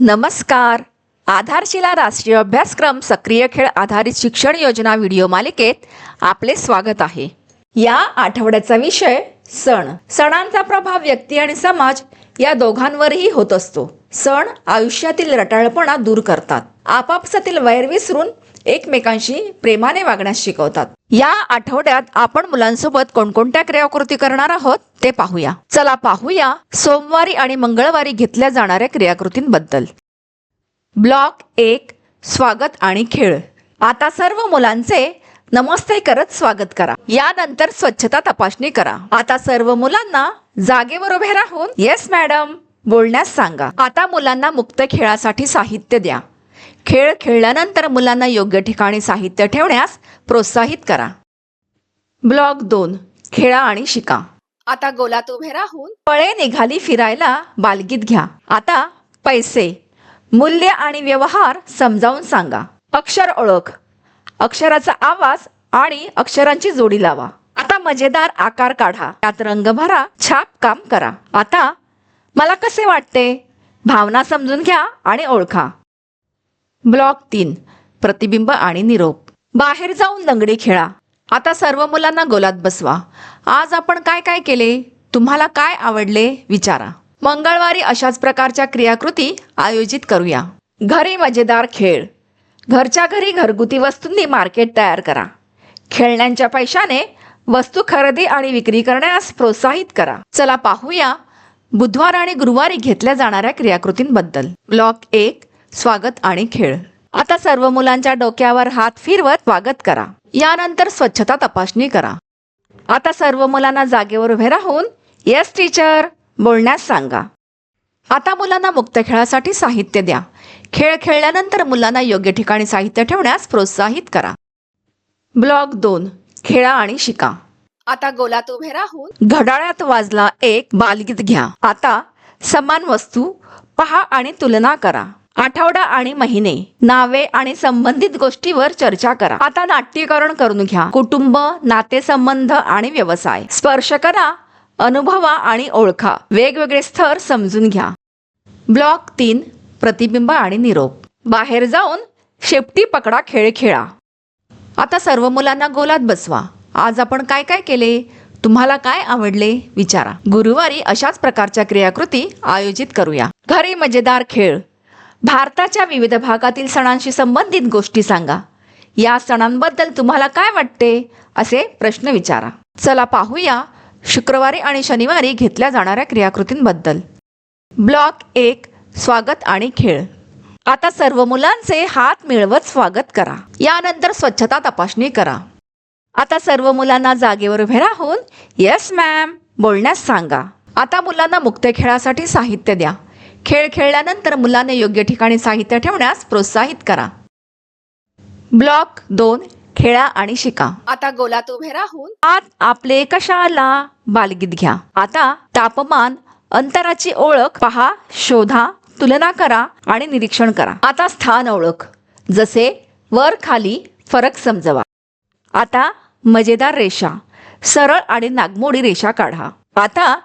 नमस्कार. आधारशिला राष्ट्रीय अभ्यासक्रम सक्रिय खेळ आधारित शिक्षण योजना व्हिडिओ मालिकेत आपले स्वागत आहे. या आठवड्याचा विषय सण. सणांचा प्रभाव व्यक्ती आणि समाज या दोघांवरही होत असतो. सण आयुष्यातील रटाळपणा दूर करतात. आपापसातील वैर विसरून एकमेकांशी प्रेमाने वागण्यास शिकवतात. या आठवड्यात आपण मुलांसोबत कोणकोणत्या क्रियाकृती करणार आहोत ते पाहूया. चला पाहूया सोमवारी आणि मंगळवारी घेतल्या जाणाऱ्या क्रियाकृतींबद्दल. ब्लॉक एक स्वागत आणि खेळ. आता सर्व मुलांचे नमस्ते करत स्वागत करा. यानंतर स्वच्छता तपासणी करा. आता सर्व मुलांना जागेवर उभे राहून येस मॅडम बोलण्यास सांगा. आता मुलांना मुक्त खेळासाठी साहित्य द्या. खेळ खेळल्यानंतर मुलांना योग्य ठिकाणी साहित्य ठेवण्यास प्रोत्साहित करा. ब्लॉक दोन खेळा आणि शिका. आता गोलात उभे राहून फळे निघाली फिरायला बालगीत घ्या. आता पैसे मूल्य आणि व्यवहार समजावून सांगा. अक्षर ओळख. अक्षराचा आवाज आणि अक्षरांची जोडी लावा. आता मजेदार आकार काढा. त्यात रंग भरा छाप काम करा. आता मला कसे वाटते? भावना समजून घ्या आणि ओळखा. ब्लॉक तीन प्रतिबिंब आणि निरोप. बाहेर जाऊन लंगडी खेळा. आता सर्व मुलांना गोलात बसवा. आज आपण काय काय केले? तुम्हाला काय आवडले? विचारा. मंगळवारी अशाच प्रकारच्या क्रियाकृती आयोजित करूया. घरी मजेदार खेळ. घरच्या घरी घरगुती वस्तूंनी मार्केट तयार करा. खेळण्यांच्या पैशाने वस्तू खरेदी आणि विक्री करण्यास प्रोत्साहित करा. चला पाहूया बुधवार आणि गुरुवारी घेतल्या जाणाऱ्या क्रियाकृतींबद्दल. ब्लॉक एक स्वागत आणि खेळ. आता सर्व मुलांच्या डोक्यावर हात फिरवत स्वागत करा. यानंतर स्वच्छता तपासणी करा. आता सर्व मुलांना जागेवर उभे राहून येस टीचर बोलण्यास सांगा. आता मुलांना मुक्त खेळासाठी साहित्य द्या. खेळ खेळल्यानंतर मुलांना योग्य ठिकाणी साहित्य ठेवण्यास प्रोत्साहित करा. ब्लॉक दोन खेळा आणि शिका. आता गोलात उभे राहून. घड्याळात वाजला एक बालगीत घ्या. आता समान वस्तू पहा आणि तुलना करा. आठवडा आणि महिने नावे आणि संबंधित गोष्टीवर चर्चा करा. आता नाट्यकरण करून घ्या. कुटुंब नातेसंबंध आणि व्यवसाय. स्पर्श करा अनुभवा आणि ओळखा. वेगवेगळे स्तर समजून घ्या. ब्लॉक तीन प्रतिबिंब आणि निरोप. बाहेर जाऊन शेपटी पकडा खेळ खेळा. आता सर्व मुलांना गोलात बसवा. आज आपण काय काय केले? तुम्हाला काय आवडले? विचारा. गुरुवारी अशाच प्रकारच्या क्रियाकृती आयोजित करूया. घरी मजेदार खेळ. भारताच्या विविध भागातील सणांशी संबंधित गोष्टी सांगा. या सणांबद्दल तुम्हाला काय वाटते? असे प्रश्न विचारा. चला पाहूया शुक्रवारी आणि शनिवारी घेतल्या जाणाऱ्या क्रियाकृतींबद्दल. ब्लॉक एक स्वागत आणि खेळ. आता सर्व मुलांचे हात मिळवत स्वागत करा. यानंतर स्वच्छता तपासणी करा. आता सर्व मुलांना जागेवर उभे राहून येस मॅम बोलण्यास सांगा. आता मुलांना मुक्त खेळासाठी साहित्य द्या. खेळ खेळल्यानंतर मुलांना योग्य ठिकाणी साहित्य ठेवण्यास प्रोत्साहित करा. ब्लॉक दोन खेळा आणि शिका. आता गोलात उभे राहून आत आपले कशाला बालगीत घ्या. आता तापमान अंतराची ओळख पहा शोधा तुलना करा आणि निरीक्षण करा. आता स्थान ओळख. जसे वर खाली फरक समजवा. आता मजेदार रेषा. सरळ आणि नागमोडी रेषा काढा. आता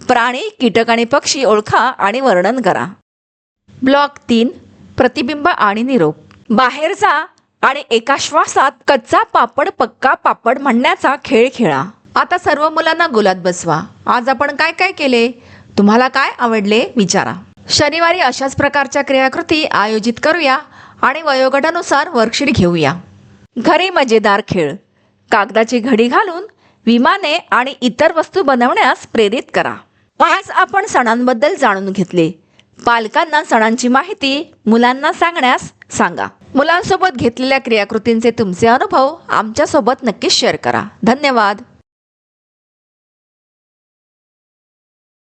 प्राणी कीटक आणि पक्षी ओळखा आणि वर्णन करा. ब्लॉक तीन प्रतिबिंब आणि निरोप. बाहेर जा आणि एका श्वासात कच्चा पापड पक्का पापड म्हणण्याचा खेळ खेळा. आता सर्व मुलांना गुलात बसवा. आज आपण काय काय केले? तुम्हाला काय आवडले? विचारा. शनिवारी अशाच प्रकारच्या क्रियाकृती आयोजित करूया आणि वयोगटानुसार वर्कशीट घेऊया. घरी मजेदार खेळ. कागदाची घडी घालून विमाने आणि इतर वस्तू बनवण्यास प्रेरित करा. आज आपण सणांबद्दल जाणून घेतले. पालकांना सणांची माहिती मुलांना सांगण्यास सांगा. मुलांसोबत घेतलेल्या क्रियाकृतींचे तुमचे अनुभव आमच्यासोबत नक्कीच शेअर करा. धन्यवाद.